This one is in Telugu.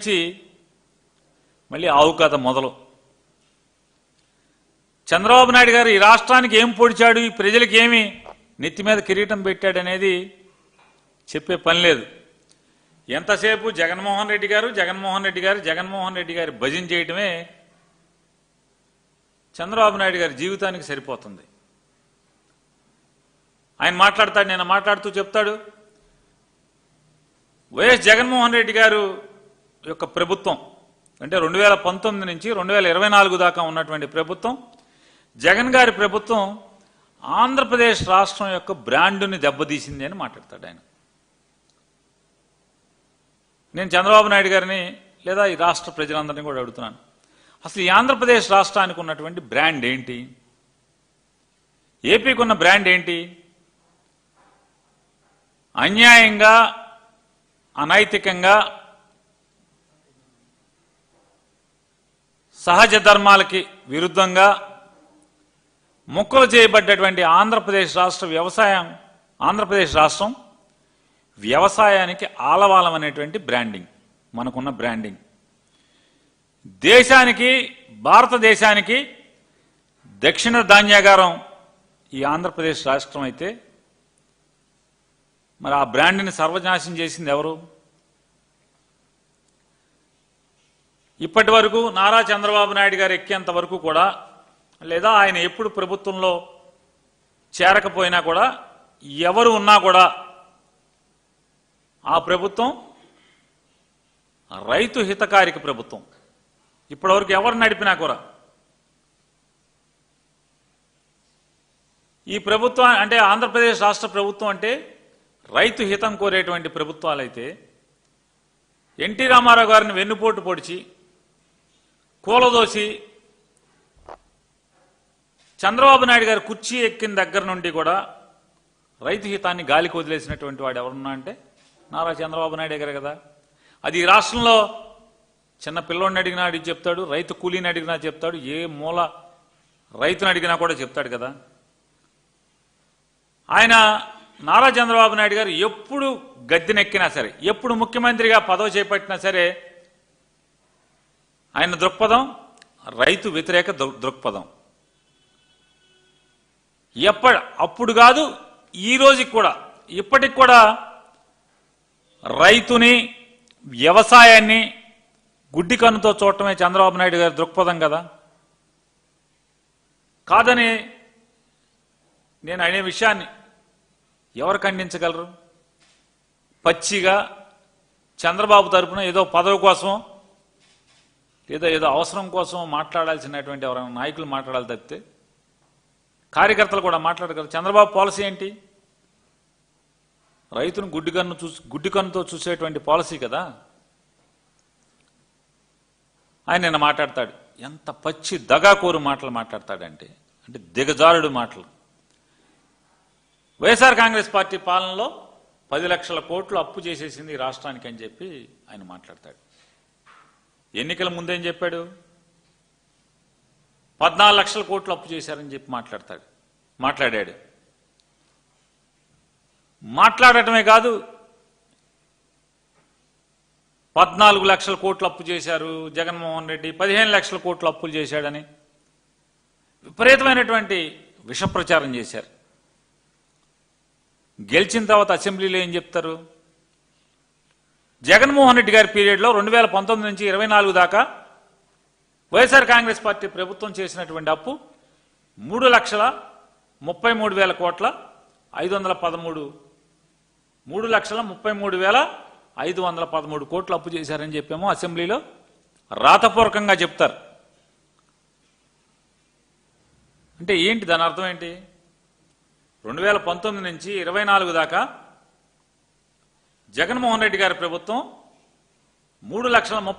నుంచి మళ్ళీ ఆవు కథ మొదలు. చంద్రబాబు నాయుడు గారు ఈ రాష్ట్రానికి ఏం పొడిచాడు ఈ ప్రజలకు ఏమి నెత్తి మీద కిరీటం పెట్టాడనేది చెప్పే పని లేదు. ఎంతసేపు జగన్మోహన్ రెడ్డి గారు జగన్మోహన్ రెడ్డి గారు జగన్మోహన్ రెడ్డి గారి భజన చేయటమే చంద్రబాబు నాయుడు గారి జీవితానికి సరిపోతుంది. ఆయన మాట్లాడతాడు నేను మాట్లాడుతూ చెప్తాడు. వైఎస్ జగన్మోహన్ రెడ్డి గారు యొక్క ప్రభుత్వం. అంటే రెండు వేల పంతొమ్మిది నుంచి రెండు వేల ఇరవై నాలుగు దాకా ఉన్నటువంటి ప్రభుత్వం. జగన్ గారి ప్రభుత్వం ఆంధ్రప్రదేశ్ రాష్ట్రం యొక్క బ్రాండుని దెబ్బతీసింది అని మాట్లాడతాడు ఆయన. నేను చంద్రబాబు నాయుడు గారిని లేదా ఈ రాష్ట్ర ప్రజలందరినీ కూడా అడుగుతున్నాను. అసలు ఈ ఆంధ్రప్రదేశ్ రాష్ట్రానికి ఉన్నటువంటి బ్రాండ్ ఏంటి? ఏపీకి ఉన్న బ్రాండ్ ఏంటి? అన్యాయంగా అనైతికంగా సహజ ధర్మాలకి విరుద్ధంగా ముక్కలు చేయబడ్డటువంటి ఆంధ్రప్రదేశ్ రాష్ట్ర వ్యవసాయం ఆంధ్రప్రదేశ్ రాష్ట్రం వ్యవసాయానికి ఆలవాలం అనేటువంటి బ్రాండింగ్ మనకున్న బ్రాండింగ్ దేశానికి భారతదేశానికి దక్షిణ ధాన్యాగారం ఈ ఆంధ్రప్రదేశ్ రాష్ట్రం అయితే మరి ఆ బ్రాండ్ని సర్వనాశనం చేసింది ఎవరు? ఇప్పటి వరకు నారా చంద్రబాబు నాయుడు గారు ఎక్కేంత వరకు కూడా లేదా ఆయన ఎప్పుడు ప్రభుత్వంలో చేరకపోయినా కూడా ఎవరు ఉన్నా కూడా ఆ ప్రభుత్వం రైతు హితకారిక ప్రభుత్వం. ఇప్పటివరకు ఎవరు నడిపినా కూడా ఈ ప్రభుత్వం అంటే ఆంధ్రప్రదేశ్ రాష్ట్ర ప్రభుత్వం అంటే రైతు హితం కోరేటువంటి ప్రభుత్వాలైతే ఎన్టీ రామారావు గారిని వెన్నుపోటు పొడిచి కూలదోసి చంద్రబాబు నాయుడు గారు కుర్చీ ఎక్కిన దగ్గర నుండి కూడా రైతు హితాన్ని గాలికి వదిలేసినటువంటి వాడు ఎవరున్నా అంటే నారా చంద్రబాబు నాయుడు గారు కదా. అది ఈ రాష్ట్రంలో చిన్న పిల్లోడిని అడిగినా అడిగి చెప్తాడు రైతు కూలీని అడిగినా చెప్తాడు ఏ మూల రైతుని అడిగినా కూడా చెప్తాడు కదా. ఆయన నారా చంద్రబాబు నాయుడు గారు ఎప్పుడు గద్దెనెక్కినా సరే ఎప్పుడు ముఖ్యమంత్రిగా పదవి చేపట్టినా సరే ఆయన దృక్పథం రైతు వ్యతిరేక దృ- దృక్పథం. ఎప్ప అప్పుడు కాదు ఈ రోజుకి కూడా. ఇప్పటికి కూడా రైతుని వ్యవసాయాన్ని గుడ్డి కన్నుతో చూడటమే చంద్రబాబు నాయుడు గారి దృక్పథం కదా. కాదని నేను అనే విషయాన్ని ఎవరు ఖండించగలరు? పచ్చిగా చంద్రబాబు తరపున ఏదో పదవి కోసం లేదా ఏదో అవసరం కోసం మాట్లాడాల్సినటువంటి ఎవరైనా నాయకులు మాట్లాడాలి తప్పితే కార్యకర్తలు కూడా మాట్లాడగలరు చంద్రబాబు పాలసీ ఏంటి? రైతును గుడ్డి కన్ను చూసి గుడ్డి కన్నుతో చూసేటువంటి పాలసీ కదా. ఆయన నిన్న మాట్లాడతాడు ఎంత పచ్చి దగాకోరు మాటలు మాట్లాడతాడంటే అంటే దిగజారుడు మాటలు. వైఎస్ఆర్ కాంగ్రెస్ పార్టీ పాలనలో పది లక్షల కోట్లు అప్పు చేసేసింది ఈ రాష్ట్రానికి అని చెప్పి ఆయన మాట్లాడతాడు. ఎన్నికల ముందేం చెప్పాడు? పద్నాలుగు లక్షల కోట్లు అప్పు చేశారని చెప్పి మాట్లాడతాడు. మాట్లాడాడు. మాట్లాడటమే కాదు పద్నాలుగు లక్షల కోట్లు అప్పు చేశారు జగన్మోహన్ రెడ్డి పదిహేను లక్షల కోట్లు అప్పులు చేశాడని విపరీతమైనటువంటి విషప్రచారం చేశారు. గెలిచిన తర్వాత అసెంబ్లీలో ఏం చెప్తారు? జగన్మోహన్ రెడ్డి గారి పీరియడ్లో రెండు వేల పంతొమ్మిది నుంచి ఇరవై నాలుగు దాకా వైఎస్ఆర్ కాంగ్రెస్ పార్టీ ప్రభుత్వం చేసినటువంటి అప్పు మూడు లక్షల ముప్పై మూడు వేల కోట్ల ఐదు వందల పదమూడు మూడు లక్షల ముప్పై మూడు వేల ఐదు వందల పదమూడు కోట్లు అప్పు చేశారని చెప్పేమో. అసెంబ్లీలో రాతపూర్వకంగా చెప్తారు. అంటే ఏంటి దాని అర్థం ఏంటి? రెండు వేల పంతొమ్మిది నుంచి ఇరవై నాలుగు దాకా జగన్మోహన్ రెడ్డి గారి ప్రభుత్వం మూడు లక్షల ముప్పై